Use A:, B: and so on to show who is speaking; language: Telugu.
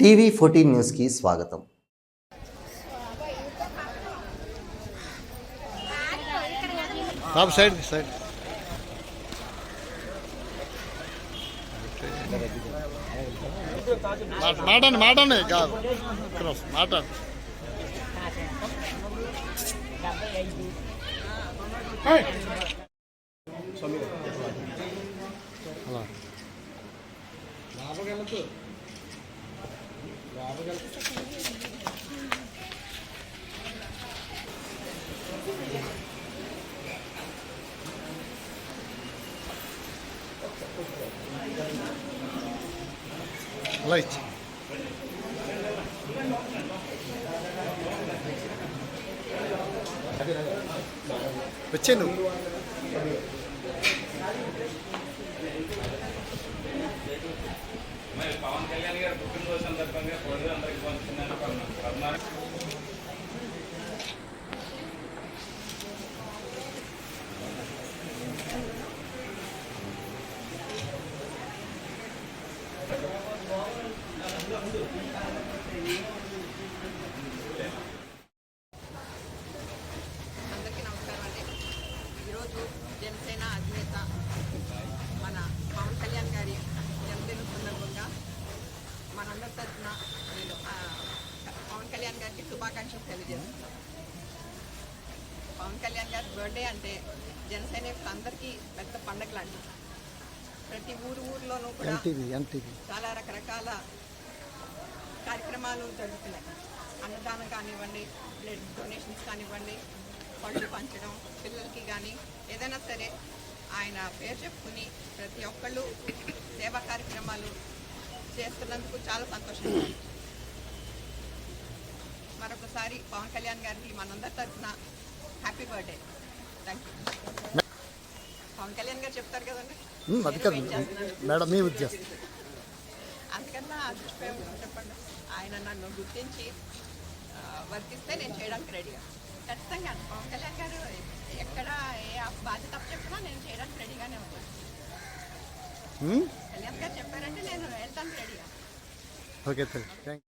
A: టీవీ ఫోర్టీన్ న్యూస్కి స్వాగతం
B: బాబు సైడ్ సైడ్ మాట- మాటండి మాటండి కాదు ఒక్క నిమిషం, మాటండి అలా అలా ఇచ్చి
C: పవన్ కళ్యాణ్ గారు పుట్టినరోజు సందర్భంగా కోడి అందరికి పంచుతున్నాను పద్నాలుగు.
D: అందరికీ నమస్కారం అండి. ఈరోజు జనసేన అధినేత మన పవన్ కళ్యాణ్ గారి జన్మదిన సందర్భంగా మనందరి తరఫున నేను ఆ, పవన్ కళ్యాణ్ గారికి శుభాకాంక్షలు తెలియజేస్తున్నాను పవన్ కళ్యాణ్ గారి బర్త్డే అంటే జనసేన అందరికీ పెద్ద పండగ లాంటిది. ప్రతి ఊరు ఊర్లోనూ కూడా చాలా రకరకాల కార్యక్రమాలు జరుగుతున్నాయి. అన్నదానం కానివ్వండి బ్లడ్ డొనేషన్స్ కానివ్వండి పళ్ళు పంచడం పిల్లలకి కానీ ఏదైనా సరే ఆయన పేరు చెప్పుకుని ప్రతి ఒక్కళ్ళు సేవా కార్యక్రమాలు చేస్తున్నందుకు చాలా సంతోషంగా. మరొకసారి పవన్ కళ్యాణ్ గారికి మనందరి తరఫున happy birthday. Thank you Pawan Kalyan గారు చెప్తారు కదండి?
B: అది కాదు. మేడం మీ ఉద్దేశం
D: అదృష్టం చెప్పండి. ఆయన నన్ను గుర్తించి వర్తిస్తే నేను చేయడానికి రెడీగా ఖచ్చితంగా పవన్ కళ్యాణ్ గారు ఎక్కడ ఏ బాధ్యత చెప్పినా నేను చేయడానికి రెడీగానే
B: ఉమ్,
D: కళ్యాణ్ గారు చెప్పారంటే నేను వెళ్తానికి రెడీగా
B: ఓకే థ్యాంక్